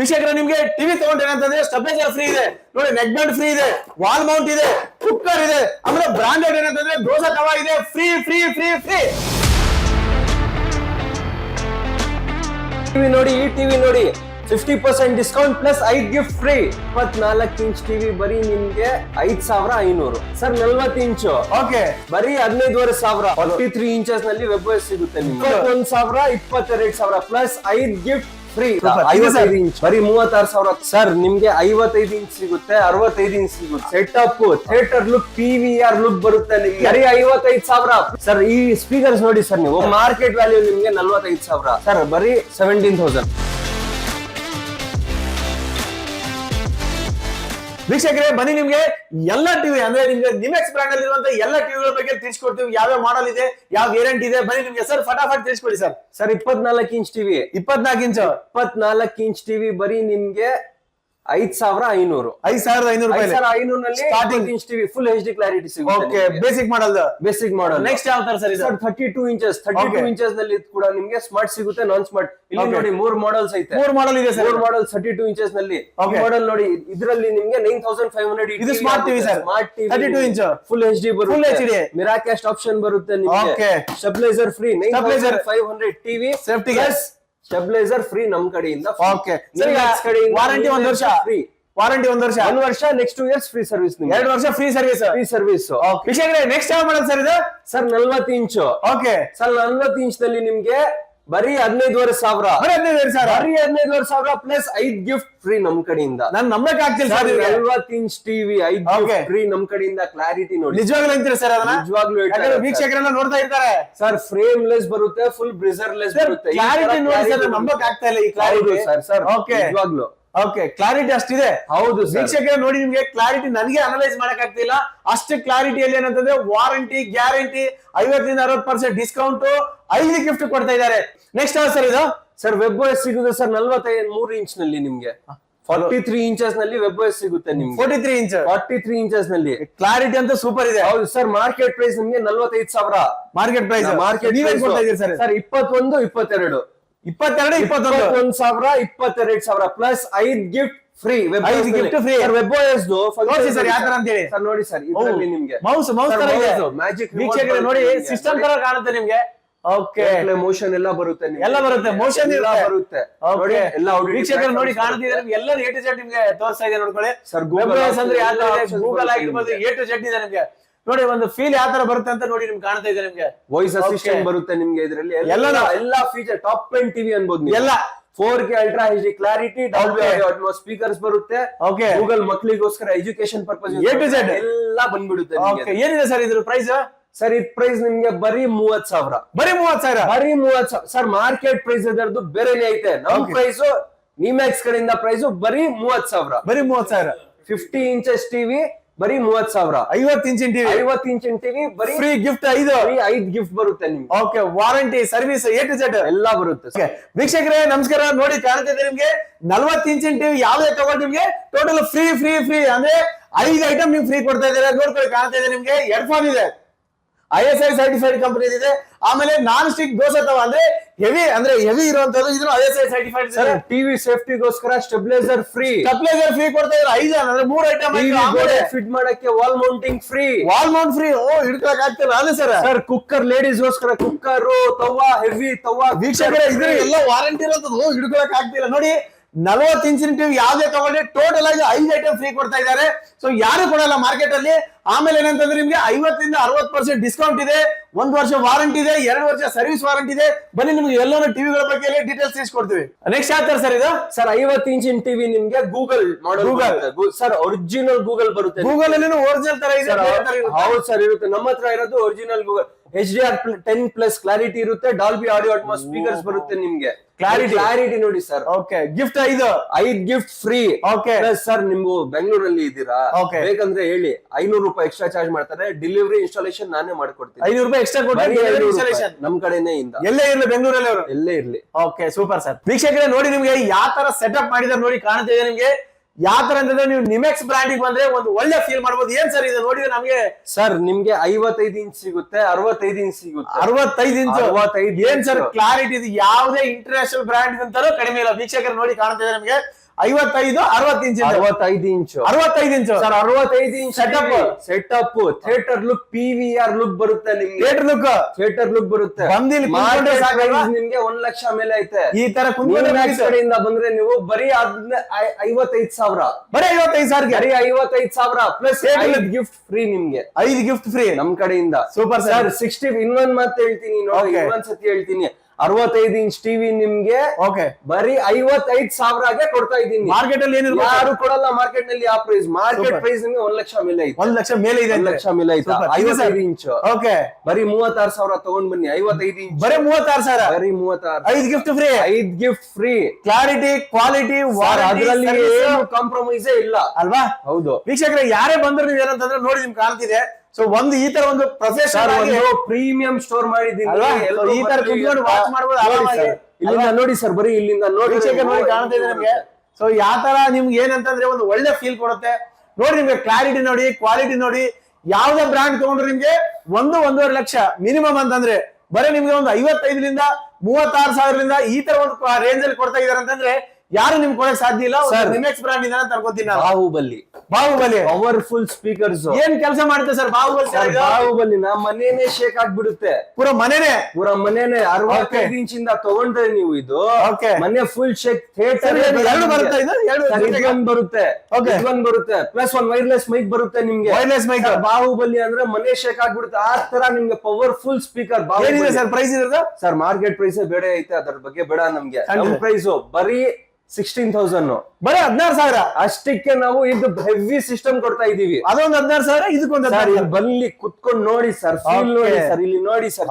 ವೀಕ್ಷಕರ ನಿಮ್ಗೆ ಟಿವಿ ತಗೊಂಡ್ರೆ ಏನಂತಂದ್ರೆ ಸ್ಟೆಬಿಲೈಸರ್ ಫ್ರೀ ಇದೆ. ನೋಡಿ ನೆಕ್ ಬ್ಯಾಂಡ್ ಫ್ರೀ ಇದೆ. ವಾಲ್ ಮೌಂಟ್ ಇದೆ. ಕುಕ್ಕರ್ ಇದೆ. ಆಮೇಲೆ ಬ್ರಾಂಡೆಡ್ ಏನಂತಂದ್ರೆ ದೋಸೆ ತವಾ ಇದೆ. Free free free free TV ನೋಡಿ ಈ ಟಿವಿ ನೋಡಿ ಫಿಫ್ಟಿ ಪರ್ಸೆಂಟ್ ಡಿಸ್ಕೌಂಟ್ ಪ್ಲಸ್ ಐದ್ ಗಿಫ್ಟ್ ಫ್ರೀ ಇಪ್ಪತ್ನಾಲ್ಕು ಇಂಚ್ ಟಿವಿ ಬರೀ ನಿಮ್ಗೆ ಐದ್ ಸಾವಿರ ಐನೂರು. ಸರ್ ನಲ್ವತ್ ಇಂಚು ಓಕೆ ಬರೀ ಹದಿನೈದುವರೆ ಸಾವಿರ. ಫಾರ್ಟಿ ತ್ರೀ ಇಂಚಸ್ನಲ್ಲಿ ವೆಬ್ ಸಿಗುತ್ತೆ ನಿಮ್ಗೆ. ಇಪ್ಪತ್ತೊಂದ್ ಸಾವಿರ ಇಪ್ಪತ್ತೆರಡು ಸಾವಿರ ಪ್ಲಸ್ ಐದ್ ಗಿಫ್ಟ್ ಫ್ರೀ. ಐವತ್ತೈದು ಇಂಚ್ ಬರೀ ಮೂವತ್ತಾರು ಸಾವಿರ ಸರ್ ನಿಮ್ಗೆ ಐವತ್ತೈದು ಇಂಚ್ ಸಿಗುತ್ತೆ ಅರವತ್ತೈದು ಇಂಚ್ ಸಿಗುತ್ತೆ. Setup theatre look TV or look ಬರುತ್ತೆ ನಿಮ್ಗೆ. ಬರೀ ಐವತ್ತೈದು ಸಾವಿರ. ಸರ್ ಈ ಸ್ಪೀಕರ್ಸ್ ನೋಡಿ ಸರ್ ನೀವು. ಮಾರ್ಕೆಟ್ ವ್ಯಾಲ್ಯೂ ನಿಮ್ಗೆ ನಲ್ವತ್ತೈದು ಸಾವಿರ. ಸರ್ ಬರೀ ಸೆವೆಂಟೀನ್ ತೌಸಂಡ್ ವೀಕ್ಷಕರೇ ಬನ್ನಿ ನಿಮ್ಗೆ ಎಲ್ಲ ಟಿವಿ ಅಂದ್ರೆ ನಿಮ್ಗೆ ನಿಮೆಕ್ಸ್ ಬ್ರಾಂಡ್ ಅಲ್ಲಿ ಇರುವಂತ ಎಲ್ಲ ಟಿವಿಗಳ ಬಗ್ಗೆ ತಿಳಿಸ್ಕೊಡ್ತೀವಿ. ಯಾವ ಮಾಡೆಲ್ ಇದೆ ಯಾವ ವೇರಿಯಂಟ್ ಇದೆ ಬನ್ನಿ ನಿಮ್ಗೆ ಸರ್ ಫಟಾಫಟ್ ತಿಳಿಸ್ಕೊಡಿ ಸರ್. ಸರ್ ಇಪ್ಪತ್ನಾಲ್ಕು ಇಂಚ್ ಟಿವಿ ಇಪ್ಪತ್ನಾಲ್ಕು ಇಂಚ್ ಇಪ್ಪತ್ನಾಲ್ಕು ಇಂಚ್ ಟಿವಿ ಬರೀ ನಿಮ್ಗೆ ಐದ್ ಸಾವಿರ ಐನೂರು. ಐದ್ ಸಾವಿರದ ಐನೂರು ರೂಪಾಯಿ ಐನೂರಲ್ಲಿ starting inch TV full H D clarity okay ಸಿಗುತ್ತೆ basic model basic model next ಯಾವ ತರ sir sir thirty two inches thirty two. ಇಂಚಸ್ನಲ್ಲಿ ಕೂಡ ನಿಮ್ಗೆ ಸ್ಮಾರ್ಟ್ ಸಿಗುತ್ತೆ ನಾನ್ ಸ್ಮಾರ್ಟ್ ಇಲ್ಲಿ ನೋಡಿ ಮೂರ್ ಮಾಡಲ್ಸ್ ಐತೆ. ಮೂರ್ ಮಾಡಲ್ ಇದೆ ಸರ್. ಮೂರ್ ಮಾಡಲ್ ಥರ್ಟಿ ಟೂ ಇಂಚಸ್ನಲ್ಲಿ ಮಾಡೆಲ್ ನೋಡಿ ಇದರಲ್ಲಿ ನಿಮ್ಗೆ ನೈನ್ ತೌಸಂಡ್ ಫೈವ್ ಹಂಡ್ರೆಡ್ ಇದು smart TV sir. Smart TV 32 inch full H D ಬರುತ್ತೆ. Full H D Miracast option ಬರುತ್ತೆ ನಿಮ್ಗೆ. Okay stabiliser free nine five hundred TV safety stabiliser free ನಮ್ ಕಡೆಯಿಂದ ಓಕೆ ವಾರಂಟಿ ಒಂದ್ ವರ್ಷ. ಫ್ರೀ ವಾರಂಟಿ ಒಂದ್ ವರ್ಷ. ಒಂದ್ ವರ್ಷ next two years free service ನಿಮ್ಗೆ. ಎರಡು ವರ್ಷ ಫ್ರೀ ಸರ್ವಿಸ್ ಫ್ರೀ ಸರ್ವಿಸ್ ವಿಷಯ ನೆಕ್ಸ್ಟ್ ಯಾವ ಮಾಡೋದು ಸರ್ ಇದು? ಸರ್ ನಲ್ವತ್ತು ಇಂಚು. ಓಕೆ ಸರ್ ನಲ್ವತ್ತು ಇಂಚ್ನಲ್ಲಿ ನಿಮ್ಗೆ ಬರೀ ಹದಿನೈದುವರೆ ಸಾವಿರ. ಬರೀ ಹದಿನೈದು ಸಾವಿರ. ಬರೀ ಹದಿನೈದುವರೆ ಸಾವಿರ ಪ್ಲಸ್ ಐದ್ ಗಿಫ್ಟ್ ಫ್ರೀ ನಮ್ ಕಡೆಯಿಂದ. ನಾನ್ ನಂಬಕ್ ಆಗ್ತಿಲ್ಲ ಸರ್. ನಲ್ವತ್ತು ಇಂಚ್ ಟಿವಿ ಐದ್. ಫ್ರೀ ನಮ್ ಕಡೆಯಿಂದ ಕ್ಲಾರಿಟಿ ನೋಡಿ. ನಿಜವಾಗ್ಲೂ ಅಂತೀರಾ ಸರ್ ಅದನ್ನ? ನಿಜವಾಗ್ಲೂ ವೀಕ್ಷಕರೆಲ್ಲ ನೋಡ್ತಾ ಇರ್ತಾರೆ. ಸರ್ ಫ್ರೇಮ್ ಲೆಸ್ ಬರುತ್ತೆ ಫುಲ್ ಬ್ರಿಸರ್ ಲೆಸ್ ಬರುತ್ತೆ. ಕ್ಲಾರಿಟಿ ನೋಡಿ ಸರ್ ನಂಬಕ್ ಆಗ್ತಾ ಇಲ್ಲ ಈ ಕ್ಲಾರಿಟಿ ಸರ್ ಸರ್ ಓಕೆ ನಿಜವಾಗ್ಲು. ಓಕೆ ಕ್ಲಾರಿಟಿ ಅಷ್ಟಿದೆ. ಹೌದು ಸರ್ ನೋಡಿ ನಿಮ್ಗೆ ಕ್ಲಾರಿಟಿ ನನಗೆ ಅನಲೈಸ್ ಮಾಡಕ್ ಆಗ್ತಿಲ್ಲ ಅಷ್ಟು ಕ್ಲಾರಿಟಿಯಲ್ಲಿ ಏನಂತಂದ್ರೆ ವಾರಂಟಿ ಗ್ಯಾರಂಟಿ ಐವತ್ತರಿಂದ ಅರವತ್ ಪರ್ಸೆಂಟ್ ಡಿಸ್ಕೌಂಟ್ ಐದು ಗಿಫ್ಟ್ ಕೊಡ್ತಾ ಇದ್ದಾರೆ. ನೆಕ್ಸ್ಟ್ ಸರ್ ಇದು? ಸರ್ ವೆಬ್ ಓಎಸ್ ಸಿಗುತ್ತೆ ಸರ್ ನಲ್ವತ್ತೈದು ಮೂರು ಇಂಚ್ನಲ್ಲಿ ನಿಮ್ಗೆ. ಫಾರ್ಟಿ ತ್ರೀ ಇಂಚಸ್ನಲ್ಲಿ ವೆಬ್ ಓಎಸ್ ಸಿಗುತ್ತೆ ನಿಮ್ಗೆ. Forty three inch forty three ಇಂಚಸ್ನಲ್ಲಿ. Clarity ಅಂತ ಸೂಪರ್ ಇದೆ. ಹೌದು ಸರ್ ಮಾರ್ಕೆಟ್ ಪ್ರೈಸ್ ನಿಮ್ಗೆ ನಲ್ವತ್ತೈದು ಸಾವಿರ. ಮಾರ್ಕೆಟ್ ಪ್ರೈಸ್ ಮಾರ್ಕೆಟ್ ಸರ್ ಇಪ್ಪತ್ತೊಂದು ಇಪ್ಪತ್ತೆರಡು. ಇಪ್ಪತ್ತೆರಡು ಇಪ್ಪತ್ತೊಂದು. ಒಂದ್ ಸಾವಿರ ಇಪ್ಪತ್ತೆರಡು ಸಾವಿರ ಪ್ಲಸ್ ಐದ್ ಗಿಫ್ಟ್ ಫ್ರೀ ವೆಬ್ ಐದ್ gift free. ವೆಬ್ ಓಎಸ್ ನೋಡಿ ಸರ್ ಯಾವ ತರ ಅಂತ ಹೇಳಿ. ಸರ್ ನೋಡಿ ಸರ್ ಇದರಲ್ಲಿ ನಿಮ್ಗೆ. ಮೌಸ್ ಮೌಸ್ ತರ ಇದೆ. ಮ್ಯಾಜಿಕ್ ವೀಕ್ಷಕರೇ ನೋಡಿ ಸಿಸ್ಟಮ್ ತರ ಕಾಣುತ್ತೆ ನಿಮ್ಗೆ. ಓಕೆ ಮೋಷನ್ ಎಲ್ಲ ಬರುತ್ತೆ. ಎಲ್ಲ ಬರುತ್ತೆ ಮೋಷನ್ ಎಲ್ಲ ಬರುತ್ತೆ. ನೋಡಿ ಎಲ್ಲ ವೀಕ್ಷಕರು ನೋಡಿ ಕಾಣ್ತಿದ್ದಾರೆ ಎಲ್ಲ ಎ ಟು ಜೆಡ್ ನಿಮ್ಗೆ ತೋರಿಸ್ತಾ ಇದೆ ನೋಡ್ಕೊಳ್ಳಿ. ಸರ್ OS ಅಂದ್ರೆ ಯಾವ ಗೂಗಲ್ ಆಗಿರ್ಬೋದು. ಎ ಟು ಜೆಡ್ ಇದೆ ನಿಮ್ಗೆ. ನೋಡಿ ಒಂದು ಫೀಲ್ ಯಾವ ತರ ಬರುತ್ತೆ ಅಂತ ನೋಡಿ ನಿಮ್ಗೆ ಕಾಣ್ತಾ ಇದೆ ನಿಮ್ಗೆ. ವಾಯ್ಸ್. ಅಸಿಸ್ಟೆಂಟ್ ಬರುತ್ತೆ ನಿಮ್ಗೆ ಇದರಲ್ಲಿ. ಎಲ್ಲ ಎಲ್ಲಾ ಫೀಚರ್ ಟಾಪ್ ಟೆನ್ ಟಿವಿ ಅನ್ಬೋದು ನೀವು. ಎಲ್ಲ. Four K ultra H D clarity Dolby speakers ಬರುತ್ತೆ. ಓಕೆ ಗೂಗಲ್ ಮಕ್ಕಳಿಗೋಸ್ಕರ ಎಜುಕೇಶನ್ ಪರ್ಪಸ್ ಎ. ಎಲ್ಲ ಬಂದ್ಬಿಡುತ್ತೆ ಓಕೆ ಏನಿದೆ ಸರ್ ಇದ್ರ ಪ್ರೈಸ್ ಸರ್ ಇದ್ ಪ್ರೈಸ್ ನಿಮ್ಗೆ ಬರೀ ಮೂವತ್ ಸಾವಿರ. ಬರೀ ಮೂವತ್ ಸಾವಿರ? ಬರೀ ಮೂವತ್ ಸಾವಿರ. ಸರ್ ಮಾರ್ಕೆಟ್ ಪ್ರೈಸ್ ಅದರದ್ದು ಬೇರೆನೆ ಐತೆ. ನಮ್ ಪ್ರೈಸ್ ನಿಮ್ಯಾಕ್ಸ್ ಕಡೆಯಿಂದ ಪ್ರೈಸ್ ಬರೀ ಮೂವತ್ ಸಾವಿರ. ಬರೀ ಮೂವತ್ ಸಾವಿರ. ಫಿಫ್ಟಿ ಇಂಚಸ್ ಟಿವಿ ಬರೀ ಮೂವತ್ ಸಾವಿರ. ಐವತ್ತು ಇಂಚಿನ ಟಿವಿ. ಐವತ್ ಇಂಚಿನ ಟಿವಿ ಬರೀ ಫ್ರೀ ಗಿಫ್ಟ್ ಐದು. ಐದ್ ಗಿಫ್ಟ್ ಬರುತ್ತೆ ನಿಮ್ಗೆ. Okay warranty service A to Z ಎಲ್ಲ ಬರುತ್ತೆ ವೀಕ್ಷಕರೇ ನಮಸ್ಕಾರ. ನೋಡಿ ಕಾಣ್ತಿದೆ ನಿಮ್ಗೆ ನಲ್ವತ್ತು ಇಂಚಿನ ಟಿವಿ ಯಾವ್ದೇ ತಗೊಂಡು ನಿಮ್ಗೆ. ಟೋಟಲ್ ಫ್ರೀ ಫ್ರೀ ಫ್ರೀ ಅಂದ್ರೆ ಐದು ಐಟಮ್ ನಿಮ್ಗೆ ಫ್ರೀ ಕೊಡ್ತಾ ಇದ್ದಾರೆ. ನೋಡ್ಕೊಳ್ಳಿ ಕಾಣ್ತಾ ಇದೆ ನಿಮ್ಗೆ. ಫೋನ್ ಇದೆ. I S I certified company ಇದೆ. ಆಮೇಲೆ ನಾನ್ ಸ್ಟಿಕ್ ದೋಸೆ ತವ ಅಂದ್ರೆ ಹೆವಿ ಅಂದ್ರೆ ಹೆವಿ ಇರುವಂತದ್ದು ಇದನ್ನು I S I certified sir TV ಸೇಫ್ಟಿಗೋಸ್ಕರ stabiliser free stabiliser free ಕೊಡ್ತಾ ಇದ್ರೆ ಐದು ಅಂದ್ರೆ ಮೂರ್ ಐಟಮ್ ಫಿಟ್ ಮಾಡಕ್ಕೆ wall mounting free wall mount free ಓ ಹಿಡ್ಕೊಳಕ್ ಆಗ್ತಿಲ್ಲ ಅದೇ ಸರ್. ಸರ್ ಕುಕ್ಕರ್ ಲೇಡೀಸ್ ಗೋಸ್ಕರ ಕುಕ್ಕರ್ ತವಾ ಹೆವಿ ತವ್ವ ವೀಕ್ಷಕರ ಇದ್ರೆ ಎಲ್ಲ ವಾರಂಟಿ ಇರೋದು ಹಿಡ್ಕೊಳಕ್ ಆಗ್ತಿಲ್ಲ. ನೋಡಿ ನಲವತ್ತು ಇಂಚಿನ ಟಿವಿ ಯಾವ್ದೇ ತಗೊಂಡ್ರೆ ಟೋಟಲ್ ಆಗಿ ಐದು ಐಟಮ್ ಫ್ರೀ ಕೊಡ್ತಾ ಇದ್ದಾರೆ. ಸೊ ಯಾರು ಕೊಡಲ್ಲ ಮಾರ್ಕೆಟ್ ಅಲ್ಲಿ. ಆಮೇಲೆ ಏನಂತಂದ್ರೆ ನಿಮ್ಗೆ ಐವತ್ತರಿಂದ ಅರವತ್ತು ಪರ್ಸೆಂಟ್ ಡಿಸ್ಕೌಂಟ್ ಇದೆ. ಒಂದ್ ವರ್ಷ ವಾರಂಟಿ ಇದೆ ಎರಡು ವರ್ಷ ಸರ್ವಿಸ್ ವಾರಂಟಿ ಇದೆ. ಬನ್ನಿ ನಿಮ್ಗೆ ಎಲ್ಲರೂ ಟಿವಿಗಳ ಬಗ್ಗೆ ಡೀಟೇಲ್ಸ್ ತಿಳಿಸ್ಕೊಡ್ತೀವಿ. ನೆಕ್ಸ್ಟ್ ಯಾವ್ತಾರ ಸರ್ ಇದು? ಸರ್ ಐವತ್ತು ಇಂಚಿನ ಟಿವಿ ನಿಮ್ಗೆ Google Google. Sir original Google ಬರುತ್ತೆ. ಗೂಗಲ್ ಅಲ್ಲಿ ಒರಿಜಿನಲ್ ತರ ಇದೆ ಹೌದು ಸರ್ ಇರುತ್ತೆ. ನಮ್ಮ ಹತ್ರ ಇರೋದು original Google H D R ten plus clarity ಇರುತ್ತೆ. ಡಾಲ್ಬಿ ಆಡಿಯೋ ಅಟ್ಮಾಸ್ ಸ್ಪೀಕರ್ಸ್ ಬರುತ್ತೆ ನಿಮ್ಗೆ. ಕ್ಲಾರಿಟಿ ಕ್ಲಾರಿಟಿ ನೋಡಿ ಸರ್ ಓಕೆ ಗಿಫ್ಟ್ ಐದು. ಐದ್ ಗಿಫ್ಟ್ ಫ್ರೀ ಓಕೆ ಸರ್ ನಿಮ್ಗೆ ಬೆಂಗಳೂರಲ್ಲಿ ಇದ್ದೀರಾ. ಬೇಕಂದ್ರೆ ಹೇಳಿ. ಐನೂರು ರೂಪಾಯಿ ಎಕ್ಸ್ಟ್ರಾ ಚಾರ್ಜ್ ಮಾಡ್ತಾರೆ. ಡೆಲಿವರಿ ಇನ್ಸ್ಟಾಲೇಷನ್ ನಾನೇ ಮಾಡ್ಕೊಡ್ತೀನಿ. ಐನೂರು ರೂಪಾಯಿ ಎಕ್ಸ್ಟ್ರಾ ಬರೀ ಕೊಟ್ಟು 500 ರೂಪಾಯಿ. ಇನ್ಸ್ಟಾಲೇಷನ್ ನಮ್ ಕಡೆನೇ ಇಂದ. ಎಲ್ಲೇ ಇರ್ಲಿ ಬೆಂಗಳೂರಲ್ಲಿ ಅವರು ಎಲ್ಲೇ ಇರ್ಲಿ. ಓಕೆ ಸೂಪರ್ ಸರ್ ವೀಕ್ಷಕರೇ ನೋಡಿ ನಿಮ್ಗೆ ಯಾವ ತರ ಸೆಟಪ್ ಮಾಡಿದಾರೆ ನೋಡಿ ಕಾಣ್ತಾ ಇದೆ ನಿಮ್ಗೆ. ಯಾವ ತರ ಅಂತಂದ್ರೆ ನೀವು ನಿಮೆಕ್ಸ್ ಬ್ರಾಂಡ್ ಬಂದ್ರೆ ಒಂದು ಒಳ್ಳೆ ಫೀಲ್ ಮಾಡ್ಬೋದು. ಏನ್ ಸರ್ ಇದು? ನೋಡಿದ್ರೆ ನಮ್ಗೆ ಸರ್ ನಿಮ್ಗೆ ಐವತ್ತೈದು ಇಂಚ್ ಸಿಗುತ್ತೆ ಅರವತ್ತೈದು ಇಂಚ್ ಸಿಗುತ್ತೆ. ಅರವತ್ತೈದು ಇಂಚ್ ಅರವತ್ತೈದು ಏನ್ ಸರ್ ಕ್ಲಾರಿಟಿ ಇದು? ಯಾವುದೇ ಇಂಟರ್ನ್ಯಾಷನಲ್ ಬ್ರಾಂಡ್ ಅಂತಾನೂ ಕಡಿಮೆ ಇಲ್ಲ. ವೀಕ್ಷಕರು ನೋಡಿ ಕಾಣ್ತಾ ಇದೆ ನಮ್ಗೆ. ಐವತ್ತೈದು ಅರವತ್ತು ಇಂಚ್ ಅರವತ್ತೈದು ಇಂಚು. ಅರವತ್ತೈದು ಇಂಚು. ಸರ್ ಅರವತ್ತೈದು inch setup setup theatre look P V R look ಬರುತ್ತೆ ನಿಮ್ಗೆ. ಥಿಯೇಟರ್ ಲುಕ್ ಥಿಯೇಟರ್ ಲುಕ್ ಬರುತ್ತೆ. ಬಂದ್ ಇಲ್ಲಿ Market ಕುತ್ಕೊಂಡ್ರೆ ಸಾಕಲ್ವಾ? price ನಿಮ್ಗೆ ಒಂದ್ ಲಕ್ಷ ಮೇಲೆ ಐತೆ. ಈ ತರ ಕಡೆಯಿಂದ ಬಂದ್ರೆ ನೀವು ಬರೀ ಐವತ್ತೈದು ಸಾವಿರ. ಬರೀ ಐವತ್ತೈದು ಸಾವಿರ ಬರೀ ಐವತ್ತೈದು ಸಾವಿರ ಪ್ಲಸ್ ಗಿಫ್ಟ್ ಫ್ರೀ ನಿಮ್ಗೆ. ಐದು ಗಿಫ್ಟ್ ಫ್ರೀ ನಮ್ ಕಡೆಯಿಂದ. ಸೂಪರ್. ಸರ್ ಸಿಕ್ಸ್ಟಿ ಇನ್ನೊಂದ್ ಮಾತು ಹೇಳ್ತೀನಿ ನೋಡಿ. ಇನ್ನೊಂದ್ ಸತಿ ಹೇಳ್ತೀನಿ. ಅರವತ್ತೈದು ಇಂಚ್ ಟಿವಿ ನಿಮ್ಗೆ ಓಕೆ ಬರೀ ಐವತ್ತೈದ್ ಸಾವಿರಗೆ ಕೊಡ್ತಾ ಇದ್ದೀನಿ. ಮಾರ್ಕೆಟ್ ಅಲ್ಲಿ ಏನಿಲ್ಲ ಯಾರು ಕೊಡಲ್ಲ ಮಾರ್ಕೆಟ್ನಲ್ಲಿ ಆ ಪ್ರೈಸ್ ಮಾರ್ಕೆಟ್. ಪ್ರೈಸ್ ನಿಮ್ಗೆ ಒಂದ್ ಲಕ್ಷ ಮೇಲೆ ಐತೆ. ಒಂದ್ ಲಕ್ಷ ಮೇಲೆ ಇದೆ ಒಂದ್ ಲಕ್ಷ ಮೇಲೆ ಐತೆ. ಐವತ್ತೈದು ಇಂಚ್. ಓಕೆ ಬರೀ ಮೂವತ್ತಾರು ಸಾವಿರ ತಗೊಂಡ್ ಬನ್ನಿ. ಐವತ್ತೈದು ಇಂಚ್. ಬರೀ ಮೂವತ್ತಾರು ಸಾವಿರ? ಬರೀ ಮೂವತ್ತಾರು. ಐದು ಗಿಫ್ಟ್ ಫ್ರೀ ಐದ್ ಗಿಫ್ಟ್ ಫ್ರೀ ಕ್ಲಾರಿಟಿ ಕ್ವಾಲಿಟಿ ಅದ್ರಲ್ಲಿ ಏನು ಕಾಂಪ್ರಮೈಸೇ ಇಲ್ಲ. ಅಲ್ವಾ? ಹೌದು. ವೀಕ್ಷಕರೇ ಯಾರೇ ಬಂದ್ರು ನೀವು ಏನಂತಂದ್ರೆ ನೋಡಿ ನಿಮ್ಗೆ ಕಾಣ್ತಿದೆ. ಸೊ ಒಂದು ಈ ತರ ಒಂದು ಸರ್ ಪ್ರೊಫೆಷನಲ್ ಆಗಿ ಪ್ರೀಮಿಯಂ ಸ್ಟೋರ್ ಮಾಡಿದ್ದೀನಿ? ಈ ತರ ಕುತ್ಕೊಂಡು watch ಮಾಡ್ಬೋದು ಆರಾಮಾಗಿ. ಇಲ್ಲಿಂದ ನೋಡಿ ಸರ್ ಬರೀ ಇಲ್ಲಿಂದ ನೋಡಿ ಕಾಣ್ತಾ ಇದೆ ನಮಗೆ. ಸೊ ಯಾವ ತರ ನಿಮ್ಗೆ ಏನಂತಂದ್ರೆ ಒಂದು ಒಳ್ಳೆ ಫೀಲ್ ಕೊಡುತ್ತೆ. ನೋಡಿ ನಿಮ್ಗೆ ಕ್ಲಾರಿಟಿ ನೋಡಿ ಕ್ವಾಲಿಟಿ ನೋಡಿ. ಯಾವ್ದೇ ಬ್ರಾಂಡ್ ತಗೊಂಡ್ರು ನಿಮ್ಗೆ ಒಂದು ಒಂದೂವರೆ ಲಕ್ಷ ಮಿನಿಮಮ್ ಅಂತಂದ್ರೆ ಬರೀ ನಿಮ್ಗೆ ಒಂದು ಐವತ್ತೈದರಿಂದ ಮೂವತ್ತಾರು ಸಾವಿರದಿಂದ ಈ ತರ ಒಂದು ರೇಂಜ್ ಅಲ್ಲಿ ಕೊಡ್ತಾ ಇದಾರೆ ಅಂತಂದ್ರೆ ಯಾರು ನಿಮ್ಗೆ ಕೊಡಕ್ ಸಾಧ್ಯ ಇಲ್ಲ? ಸರ್ ನಿಮೆಕ್ಸ್ ಬ್ರಾಂಡ್ ಇದನ್ನ ತರ್ಕೋತೀನಿ ಬಾಹುಬಲಿ. ಬಾಹುಬಲಿ. ಪವರ್ಫುಲ್ ಸ್ಪೀಕರ್ಸ್ ಏನ್ ಕೆಲಸ ಮಾಡುತ್ತೆ ಸರ್ ಬಾಹುಬಲಿ? ಬಾಹುಬಲಿ ನಾ ಮನೇನೆ ಶೇಕ್ ಆಗ್ಬಿಡುತ್ತೆ. ಪೂರ ಮನೇನೆ? ಪೂರ ಮನೇನೆ ಅರವತ್ತೈದು ಇಂದ ತಗೊಂಡ್ರೆ ನೀವು ಇದು. ಮನೆ ಫುಲ್ ಶೇಕ್ ಥಿಯೇಟರ್ ಎರಡು ಬರುತ್ತಾ ಇದು? ಎರಡು ಬರುತ್ತೆ. ಬರುತ್ತೆ. ಪ್ಲಸ್ ಒಂದ್ ವೈರ್ಲೆಸ್ ಮೈಕ್ ಬರುತ್ತೆ ನಿಮ್ಗೆ. ವೈರ್ಲೆಸ್ ಮೈಕ್ ಬಾಹುಬಲಿ ಅಂದ್ರೆ ಮನೆ ಶೇಕ್ ಆಗ್ಬಿಡುತ್ತೆ. ಆ ತರ ನಿಮ್ಗೆ powerful speaker Baahubali. Sir price ಇರೋದು ಸರ್ ಮಾರ್ಕೆಟ್ ಪ್ರೈಸ್ ಬೇಡ ಐತೆ ಅದ್ರ ಬಗ್ಗೆ ಬೇಡ ನಮ್ಗೆ. ಪ್ರೈಸ್ ಬರೀ ಸಿಕ್ಸ್ಟೀನ್ ತೌಸಂಡ್ ಬರೀ ಹದಿನಾರು ಸಾವಿರ. ಅಷ್ಟಕ್ಕೆ ನಾವು ಇದು ಹೆವಿ ಸಿಸ್ಟಮ್ ಕೊಡ್ತಾ ಇದೀವಿ ಅದೊಂದು ಹದಿನಾರು ಸಾವಿರ ಇದಕ್ಕೊಂದು ಹದಿನಾರು ಬಲ್ಲಿ ಕುತ್ಕೊಂಡು ನೋಡಿ ಸರ್ ನೋಡಿ ಸರ್ ಇಲ್ಲಿ ನೋಡಿ sir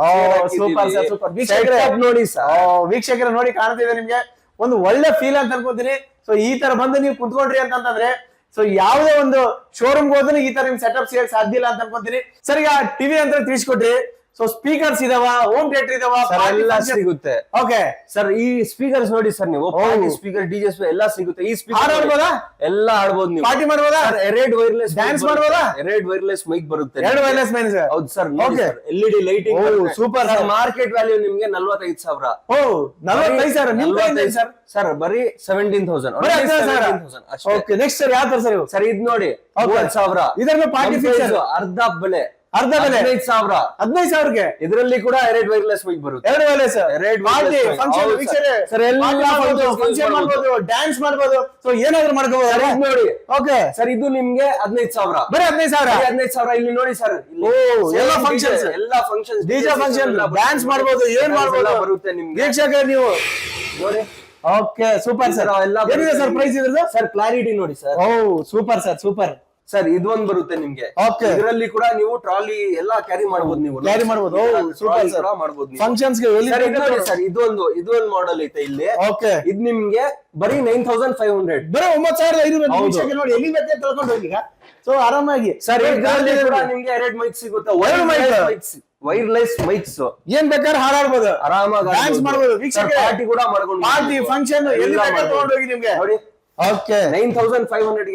super sir sir, super. ನೋಡಿ ಸರ್ ವೀಕ್ಷಕರ ನೋಡಿ ಕಾಣ್ತಿದೆ ನಿಮ್ಗೆ. ಒಂದು ಒಳ್ಳೆ ಫೀಲ್ ಅಂತ ಅನ್ಕೋತೀನಿ. ಸೊ ಈ ತರ ಬಂದು ನೀವು ಕುತ್ಕೊಂಡ್ರಿ ಅಂತಂದ್ರೆ ಸೊ ಯಾವುದೇ ಒಂದು ಶೋರೂಮ್ ಹೋದ್ರೆ ಈ ತರ ನಿಮ್ ಸೆಟಪ್ ಸಿಗಕ್ ಸಾಧ್ಯ ಇಲ್ಲ ಅಂತ ಅನ್ಕೊಂತೀನಿ. ಸರ್ ಈಗ ಟಿವಿ ಅಂತ ತಿಳಿಸ್ಕೊಟ್ರಿ ಸೊ ಸ್ಪೀಕರ್ಸ್ ಇದಾವ ಹೋಮ್ ಥಿಯೇಟರ್ ಇದಾವ ಸರ್ ಎಲ್ಲ ಸಿಗುತ್ತೆ. ಓಕೆ ಸರ್ ಈ ಸ್ಪೀಕರ್ಸ್ ನೋಡಿ ಸರ್ ನೀವು. ಸ್ಪೀಕರ್ ಡಿಜೆ ಎಲ್ಲ ಸಿಗುತ್ತೆ. ಈ ಸ್ಪೀಕರ್ ಆಡ್ಬೋದಾ ಎಲ್ಲ ಆಡ್ಬೋದು ನೀವು. ಪಾರ್ಟಿ ಮಾಡ್ಬೋದಾ? ರೆಡ್ ಎರಡ್ ವೈರ್ಲೆಸ್ ಡ್ಯಾನ್ಸ್ ಮಾಡ್ಬೋದಾ? ಎರಡ್ ವೈರ್ಲೆಸ್ ಮೈಕ್ ಬರುತ್ತೆ ಎರಡು ವೈರ್ಲೆಸ್ ಮೈನ್ ಸರ್ ಹೌದು sir okay L E D lighting super sir. Market value ನಿಮ್ಗೆ ನಲ್ವತ್ತೈದು ಸಾವಿರ. ಓ ನಲ್ವತ್ತೈದು ಸಾವಿರ. ನಿಮ್ ಸರ್ ಸರ್ ಬರೀ seventeen thousand okay next sir ಯಾವ ತರ ಸರ್ ಸರ್ ಇದು ನೋಡಿ. ಸಾವಿರ. ಇದರ ಪಾರ್ಟಿ ಅರ್ಧ ಬೆಲೆ. ಅರ್ಧ ಬೆಲೆ. ಹದಿನೈದು ಸಾವಿರ. ಹದಿನೈದು ಸಾವಿರಕ್ಕೆ? ಇದರಲ್ಲಿ ಕೂಡ ಎರಡು ವೈರ್ಲೆಸ್ ಬೈಕ್ ಬರುತ್ತೆ. ಎರಡು ವೈರ್ಲೆಸ್ ಎರಡು. ಫಂಕ್ಷನ್ ಎಲ್ಲ ಮಾಡ್ಬೋದು ಫಂಕ್ಷನ್ use ಮಾಡ್ಬೋದು. ಡ್ಯಾನ್ಸ್ ಮಾಡ್ಬೋದು. ಸೊ ಏನಾದ್ರು ಮಾಡ್ಕೋಬಹುದು ಸರ್ ನೋಡಿ. ಓಕೆ ಸರ್ ಇದು ನಿಮ್ಗೆ ಹದಿನೈದು ಸಾವಿರ. ಬರೀ ಹದಿನೈದು ಸಾವಿರ? ಹದಿನೈದು ಸಾವಿರ. ಇಲ್ಲಿ ನೋಡಿ ಸರ್. ಓ, ಎಲ್ಲ ಫಂಕ್ಷನ್ಸ್ ಎಲ್ಲ ಫಂಕ್ಷನ್ಸ್ ಡಿಜೆ ಫಂಕ್ಷನ್ ಡ್ಯಾನ್ಸ್ ಮಾಡ್ಬೋದು ಏನ್ ಮಾಡ್ಬೋದು? ಬರುತ್ತೆ ನಿಮ್ಗೆ. ವೀಕ್ಷಕ ನೀವು. ನೋಡಿ. ಓಕೆ ಸೂಪರ್ ಸರ್ ಎಲ್ಲ ಏನಿದೆ ಸರ್ ಪ್ರೈಸ್ ಇದ್ರದ್ದು? ಸರ್ ಕ್ಲಾರಿಟಿ ನೋಡಿ ಸರ್ ಓ ಸೂಪರ್ ಸರ್ ಸೂಪರ್ ಸರ್ ಇದೊಂದು ಬರುತ್ತೆ ನಿಮ್ಗೆ. ಇದರಲ್ಲಿ ಕೂಡ ನೀವು ಟ್ರಾಲಿ ಎಲ್ಲ ಕ್ಯಾರಿ ಮಾಡಬಹುದು ನೀವು. ಕ್ಯಾರಿ ಮಾಡಬಹುದು ಮಾಡಬಹುದು. ಫಂಕ್ಷನ್ಸ್ಗೆ ಸರ್ ಇದೊಂದು ಇದೊಂದು ಮಾಡೆಲ್ ಐತೆ ಇಲ್ಲಿ. ಓಕೆ ಇದ್ ನಿಮ್ಗೆ ಬರೀ ನೈನ್ ತೌಸಂಡ್ ಫೈವ್ ಹಂಡ್ರೆಡ್ ಬರೀ ಒಂಬತ್ತು ಸಾವಿರದ ಐನೂರು. ನೋಡಿ ಎಲ್ಲಿ ಬೇಕಾದ್ರೆ ತಿಳ್ಕೊಂಡು ಹೋಗಿ ಸೊ ಆರಾಮಾಗಿ. ಸರ್ ಇದರಲ್ಲಿ ಕೂಡ ಗಾಡಿ ನಿಮ್ಗೆ ಎರಡ್ ಮೈಕ್ ಸಿಗುತ್ತೆ. ಎರಡು mic. ವೈರ್ಲೆಸ್ ಮೈಕ್ಸ್ ಏನ್ ಬೇಕಾದ್ರೆ ಹಾಡಾಡ್ಬೋದು ಆರಾಮಾಗಿ ಡ್ಯಾನ್ಸ್ ಮಾಡ್ಬೋದು. ಪಾರ್ಟಿ ಕೂಡ ಮಾಡ್ಕೊಂಡು ಪಾರ್ಟಿ ಫಂಕ್ಷನ್ ಎಲ್ಲಿ ಬೇಕಾದ್ರೆ ತಗೊಂಡೋಗಿ ನಿಮ್ಗೆ. ನೋಡಿ. Okay nine thousand five hundred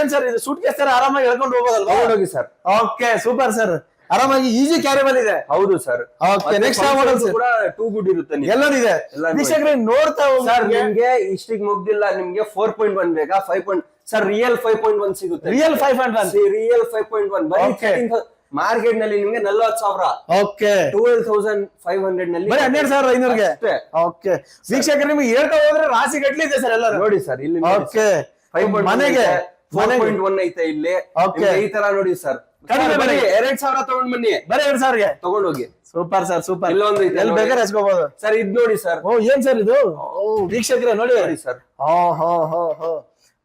ಏನ್ ಸರ್ ಇದು ಸೂಟ್ ಕೇಸ್ ತರ ಆರಾಮಾಗಿ ಹೇಳ್ಕೊಂಡು ಹೋಗೋದಲ್ವಾ? ಹೋಗಿ ಸರ್. ಓಕೆ ಸೂಪರ್ ಸರ್ ಆರಾಮಾಗಿ ಈಜಿ ಕ್ಯಾರಿಬಲ್ ಇದೆ ಹೌದು ಸರ್. ಓಕೆ ನೆಕ್ಸ್ಟ್ model ಕೂಡ ಟೂ ಗುಡ್ ಇರುತ್ತೆ ನಿಮ್ಗೆ. ಎಲ್ಲರಿದೆ ಎಲ್ಲ ನೋಡಿ. ವೀಕ್ಷಕರೇ ನೋಡ್ತಾ ಸರ್ ಹೋಗಿ ನಿಮ್ಗೆ. ಇಷ್ಟಿಗೆ ಮುಗ್ದಿಲ್ಲ ನಿಮ್ಗೆ ಫೋರ್ ಪಾಯಿಂಟ್ ಒನ್ ಬೇಕಾ? Five point sir real five point one ಸಿಗುತ್ತೆ. Real five point one real five point one Okay. ಮಾರ್ಕೆಟ್ನಲ್ಲಿ ನಿಮ್ಗೆ ನಲ್ವತ್ ಸಾವಿರ. ಓಕೆ. ಟ್ವೆಲ್ ತೌಸಂಡ್ ಫೈವ್ ಹಂಡ್ರೆಡ್ನಲ್ಲಿ ಬರೀ ಹನ್ನೆರಡು ಸಾವಿರ ಐನೂರಿಗೆ. ಓಕೆ. ವೀಕ್ಷಕರು ನಿಮ್ಗೆ ಹೇಳ್ತಾ ಹೋದ್ರೆ ರಾಶಿ ಗಟ್ಲಿ ಇದೆ ಸರ್ ಎಲ್ಲ ನೋಡಿ ಸರ್ ಇಲ್ಲಿ ಓಕೆ. ಮನೆಗೆ ಫೋರ್ ಪಾಯಿಂಟ್ ಒನ್ ಐತೆ ಇಲ್ಲಿ. ಓಕೆ. ಈ ತರ ನೋಡಿ ಸರ್. ಎರಡ್ ಸಾವಿರ ತಗೊಂಡ್ ಬನ್ನಿ. ಬರೀ ಎರಡ್ ಸಾವಿರಗೆ. ತಗೊಂಡೋಗಿ. Super sir super. ಇಲ್ಲೊಂದು ಐತೆ ಎಲ್ಲಿ. ಬೇಕಾದ್ರೆ ಹಚ್ಕೋಬಹುದು ಸರ್ ಇದು ನೋಡಿ ಸರ್. ಓ ಏನ್ ಸರ್ ಇದು? ಓ ವೀಕ್ಷಕರೇ ನೋಡಿ. ನೋಡಿ ಸರ್. ಹಾ ಹಾ ಹಾ ಹೋ.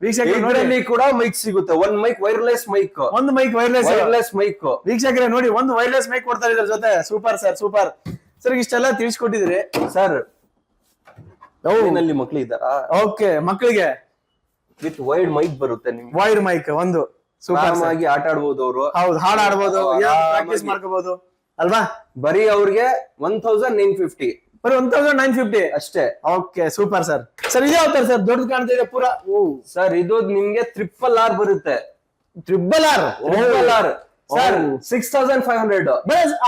ವೀಕ್ಷಕರೇ ನೋಡಿ. ಕೂಡ ಮೈಕ್ ಸಿಗುತ್ತೆ. ಒಂದ್ ಮೈಕ್ ವೈರ್ಲೆಸ್ ಮೈಕ್ ಒಂದು ಮೈಕ್ ವೈರ್ಲೆಸ್ ವೈರ್ಲೆಸ್ ಮೈಕ್ ವೀಕ್ಷಕರೇ ನೋಡಿ ಒಂದು ವೈರ್ಲೆಸ್ ಮೈಕ್ ಕೊಡ್ತಾರೆ ಇದ್ರ ಜೊತೆ. Super sir super. ಸರ್ ಇಷ್ಟೆಲ್ಲ ತಿಳಿಸ್ಕೊಟ್ಟಿದ್ರಿ ಸರ್ನಲ್ಲಿ ಮಕ್ಳು ಇದ್ದಾರಾ? ಓಕೆ ಮಕ್ಕಳಿಗೆ ವಿತ್ ವೈಡ್ ಮೈಕ್ ಬರುತ್ತೆ ನಿಮ್ಗೆ. ವೈರ್ ಮೈಕ್ ಒಂದು. ಸೂಪರ್ ಆಗಿ ಆಟ ಆಡ್ಬೋದು ಅವರು ಹೌದು ಹಾಡ್ ಆಡ್ಬೋದು. ಪ್ರಾಕ್ಟೀಸ್ ಮಾಡ್ಕೋಬಹುದು ಅಲ್ವಾ? ಬರೀ ಅವ್ರಿಗೆ ಒನ್ ತೌಸಂಡ್ ನೈನ್ ಫಿಫ್ಟಿ ಬರೀ ಒನ್ ತೌಸಂಡ್ ನೈನ್ ಫಿಫ್ಟಿ ಅಷ್ಟೇ. ಓಕೆ ಸೂಪರ್ ಸರ್ ಸರ್ ಇದು ಯಾವ ಸರ್ ದೊಡ್ಡದು ಕಾಣ್ತಾ ಇದೆ ಪೂರಾ? ಓ ಸರ್ ಇದು ನಿಮ್ಗೆ ಟ್ರಿಪಲ್ ಆರ್ ಬರುತ್ತೆ. Triple R triple R sir six thousand five hundred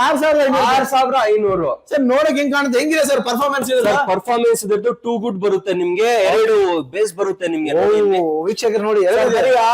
R ಸಾವಿರದ ಆರ್ ಸಾವಿರ ಐನೂರು. ಸರ್ ನೋಡಕ್ ಹೆಂಗ್ ಕಾಣುತ್ತೆ? ಹೆಂಗಿದೆ ಸರ್ ಪರ್ಫಾರ್ಮೆನ್ಸ್ ಪರ್ಫಾರ್ಮೆನ್ಸ್ ಇದ್ದು ಟೂ ಗುಡ್ ಬರುತ್ತೆ ನಿಮ್ಗೆ. ಎರಡು ಬೇಸ್ ಬರುತ್ತೆ ನಿಮ್ಗೆ. ವೀಕ್ಷಕರು ನೋಡಿ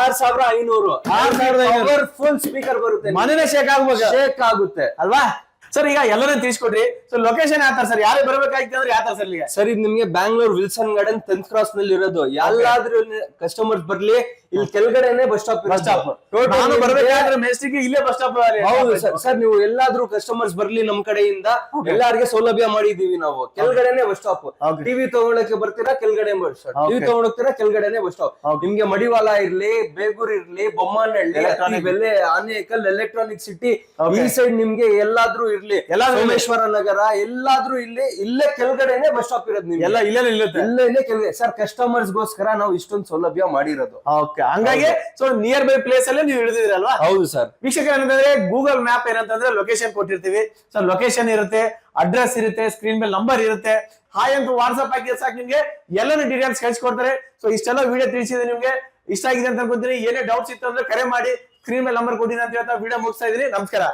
ಆರ್ ಸಾವಿರ ಐನೂರು. ಆರ್ ಸಾವಿರದ ಫುಲ್ ಸ್ಪೀಕರ್ ಬರುತ್ತೆ ಮನೇನೆ ಶೇಕ್ ಆಗ್ಬೇಕು ಶೇಕ್ ಆಗುತ್ತೆ. ಅಲ್ವಾ? ಸರ್ ಈಗ ಎಲ್ಲರೂ ತಿಳಿಸ್ಕೊಡ್ರಿ. ಸೊ ಲೊಕೇಶನ್ ಯಾತರ ಸರ್? ಯಾರು ಬರ್ಬೇಕಾಗಿತ್ತು ಅಂದ್ರೆ ಯಾವ ತರ ಸರ್ ಈಗ ಸರ್ ಇದು ನಿಮ್ಗೆ ಬ್ಯಾಂಗ್ಳೂರ್ ವಿಲ್ಸನ್ ಗಾರ್ಡನ್ ಟೆಂತ್ ಕ್ರಾಸ್ನಲ್ಲಿ ಇರೋದು ಎಲ್ಲಾದ್ರೂ ಕಸ್ಟಮರ್ಸ್ ಬರ್ಲಿ ಇಲ್ಲಿ ಕೆಳಗಡೆನೆ ಬಸ್ ಸ್ಟಾಪ್ ಬಸ್ ಸ್ಟಾಪ್ ನಾನು ಬರ್ಬೇಕಾದ್ರೆ ಮೇಸ್ಟಿಗೆ ಇಲ್ಲೇ ಬಸ್ ಸ್ಟಾಪ್ ಹೌದು ಸರ್. ಸರ್ ನೀವು ಎಲ್ಲಾದ್ರೂ ಕಸ್ಟಮರ್ಸ್ ಬರ್ಲಿ ನಮ್ ಕಡೆಯಿಂದ ಎಲ್ಲಾರ್ಗೆ ಸೌಲಭ್ಯ ಮಾಡಿದೀವಿ ನಾವು. ಕೆಳಗಡೆನೆ ಬಸ್ ಸ್ಟಾಪ್ ಟಿವಿ ತಗೊಳಕ್ಕೆ ಬರ್ತೀರಾ ಕೆಳಗಡೆ ಬಸ್ ಸ್ಟಾಪ್ ಟಿವಿ ತಗೊಂಡೋಗ್ತೀರಾ ಕೆಳಗಡೆನೆ ಬಸ್ ಸ್ಟಾಪ್. ನಿಮ್ಗೆ ಮಡಿವಾಲ ಇರ್ಲಿ ಬೇಗೂರ್ ಇರ್ಲಿ ಬೊಮ್ಮನಹಳ್ಳಿ. ಬೆಲೆ ಆನೇಕಲ್ ಎಲೆಕ್ಟ್ರಾನಿಕ್ ಸಿಟಿ ಈ ಸೈಡ್ ನಿಮ್ಗೆ ಎಲ್ಲಾದ್ರೂ ಇರ್ಲಿ. ಎಲ್ಲಾದ್ರೂ. ಸೋಮೇಶ್ವರ ನಗರ ಎಲ್ಲಾದ್ರೂ ಇಲ್ಲಿ ಇಲ್ಲೇ ಕೆಳಗಡೆನೆ ಬಸ್ ಸ್ಟಾಪ್ ಇರೋದು ನಿಮ್ಗೆ. ಎಲ್ಲ ಇಲ್ಲೇ ಇಲ್ಲೇ ಇಲ್ಲೇ ಸರ್ ಕಸ್ಟಮರ್ಸ್ ಗೋಸ್ಕರ ನಾವು ಇಷ್ಟೊಂದು ಸೌಲಭ್ಯ ಮಾಡಿರೋದು. ಓಕೆ ಹಂಗಾಗಿ ಸೊ ನಿಯರ್ ಬೈ ಪ್ಲೇಸ್ ಅಲ್ಲಿ ನೀವು ಇಳಿದಿದ್ರಲ್ವಾ ಹೌದು ಸರ್. ವೀಕ್ಷಕರು ಏನಂತಂದ್ರೆ ಗೂಗಲ್ ಮ್ಯಾಪ್ ಏನಂತಂದ್ರೆ ಲೊಕೇಶನ್ ಕೊಟ್ಟಿರ್ತೀವಿ. ಸೊ ಲೊಕೇಶನ್ ಇರುತ್ತೆ ಅಡ್ರೆಸ್ ಇರುತ್ತೆ ಸ್ಕ್ರೀನ್ ಮೇಲೆ ನಂಬರ್ ಇರುತ್ತೆ. ಹಾಯ್ ಅಂತ ವಾಟ್ಸ್ಆಪ್ ಹಾಕಿದ್ರೆ ಸಾಕು ನಿಮ್ಗೆ. ಎಲ್ಲಾನು ಡೀಟೇಲ್ಸ್ ಕಳ್ಸಿಕೊಡ್ತಾರೆ. ಸೊ ಇಷ್ಟೆಲ್ಲ ವಿಡಿಯೋ ತಿಳಿಸಿದೆ ನಿಮ್ಗೆ. ಇಷ್ಟ ಆಗಿದೆ ಅಂತ ಅನ್ಕೊಂತೀನಿ. ಏನೇ ಡೌಟ್ಸ್ ಇತ್ತು ಅಂದ್ರೆ ಕರೆ ಮಾಡಿ ಸ್ಕ್ರೀನ್ ಮೇಲೆ ನಂಬರ್ ಕೊಟ್ಟಿದ್ದೀನಿ ಅಂತ ಹೇಳ್ತಾ ವಿಡಿಯೋ ಮುಗಿಸ್ತಾ ಇದೀನಿ ನಮಸ್ಕಾರ.